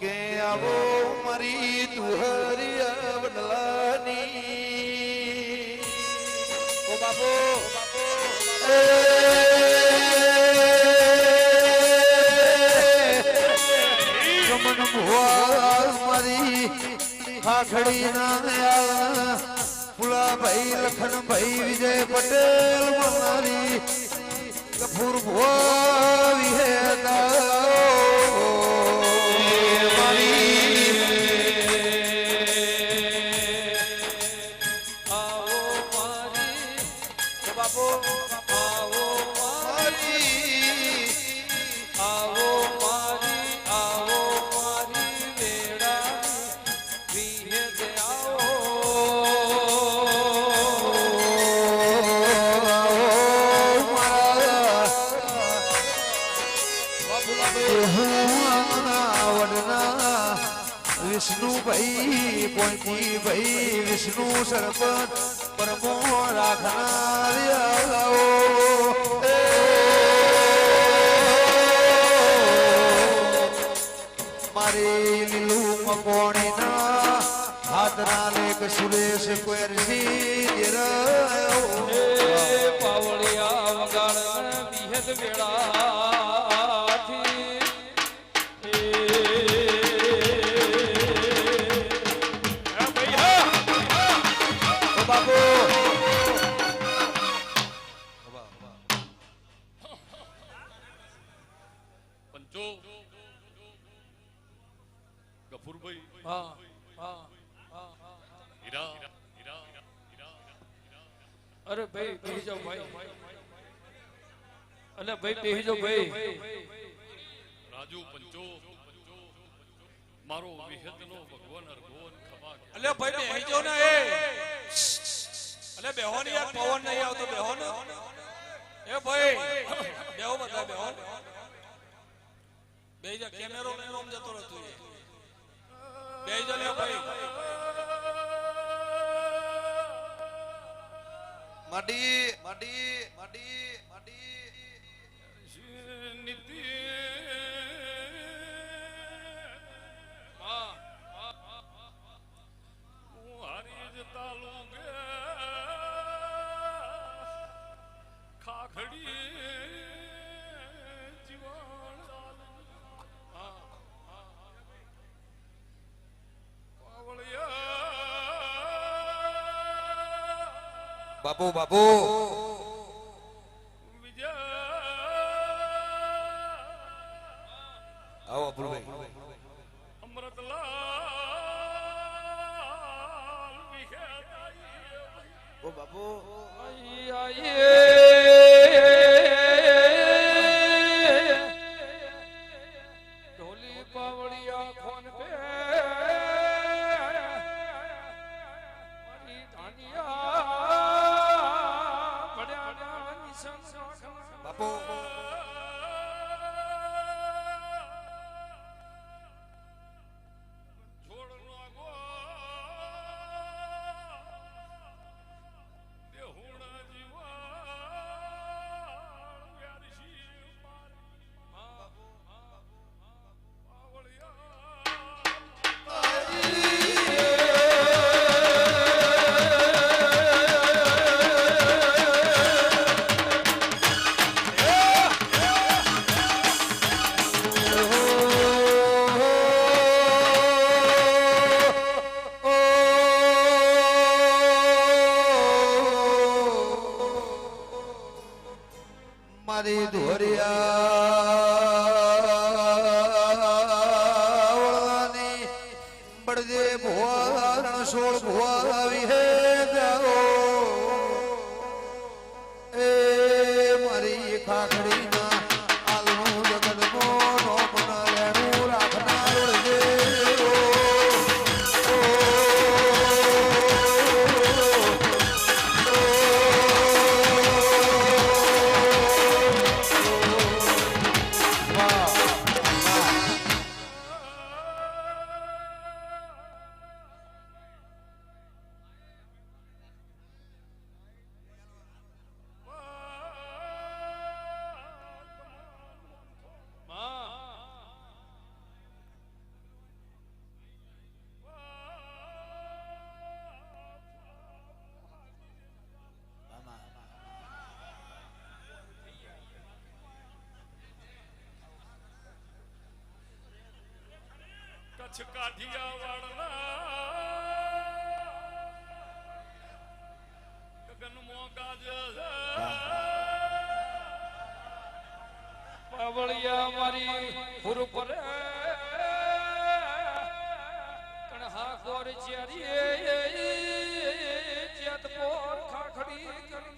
કે આવો મારી તુહરિયા અવડલાની ઓ બાપો ગમન ભુવા મારી ખાખડી ના ફુલાભાઈ લખનભાઈ વિજય પટેલ મારી કપૂર ભુવા વિહેતા વિષ્ણુ સરપંચ પરમો રાખનાર મારી લીલું મકોણી ના હાથ ના લેખ સુરેશ કુરસી પાવળિયા વગાડ વિહેદ વેળાથી અરે ભાઈ બેહી જાઓ ભાઈ. અલે ભાઈ બેહી જાઓ ભાઈ. રાજુ પંચો મારો વિહતનો ભગવાન અરગોન ખબા અલે ભાઈ બેહી જાઓ ને એ. અલે બેહો ને યાર પવન નહીં આવતો બેહો ને. એ ભાઈ બેહો બધા બેહો. બેહી જા કેમેરો કેમ જતો રહે તું બેહી જા લે ભાઈ. મડી મડી મડી મડી નીતિ બાપુ બાપુ. આવો અપુરભાઈ મારી ધોરિયા બળદે ભુવાણ સોળ ભુવા હે જાઓ. એ મારી ખાખડી કચ્છ કાઠિયાવાડના ગગન મોગા જ પાવળિયા મારી ફુર પર કણહા ગોર ચેરી ચેત પોર ખાખડી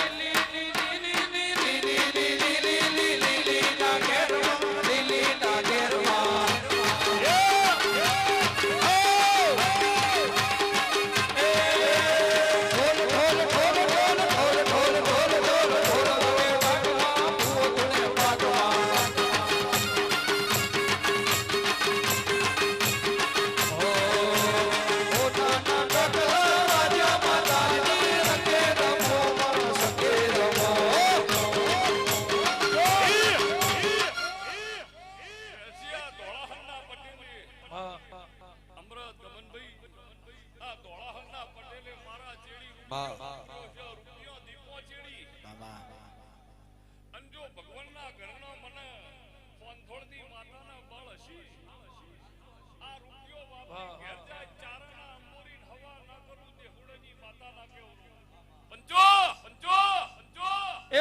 મારા માતાના બળ આ રૂપિયો બાપા ઘેર જાય હવા ન કરું તે હુડની માતાના કેવું પંચો પંચો પંચો. એ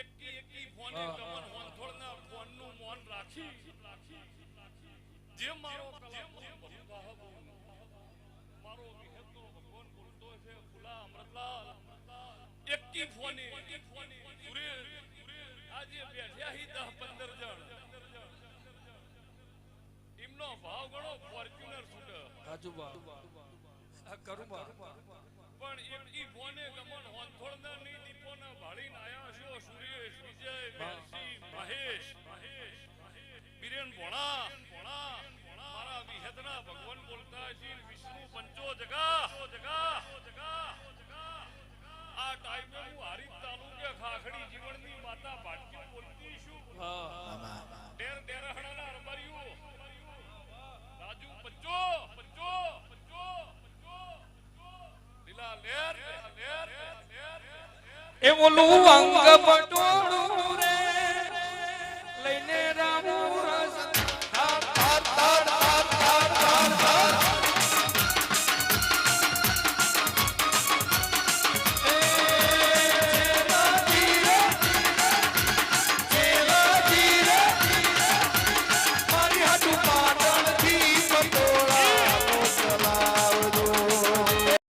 એકી એકી ફોને ફોનનું મોન રાખી. જે મારો કલાકાર મારો ભગવાન બોલતો છે ફુલા અમૃતલાલ. એકી ફોને સુરેશ આજે બેઠ્યા હી દહ પંદર જણ. એમનો ભાવ ગણો ફોર્ચ્યુનર છૂટ. રાજુબા આ કરું બા પણ એકી ફોને ગમન હોંથોળના ની દીપોના ભાળીને આયા છો સુરેશ, વિજય વેરસી મહેશ બિરેન ભોણા ભોણા મારા વિહેદના ભગવાન બોલતા છે વિષ્ણુ પંચો જગા જગા જગા ઓલું અંગ પટુ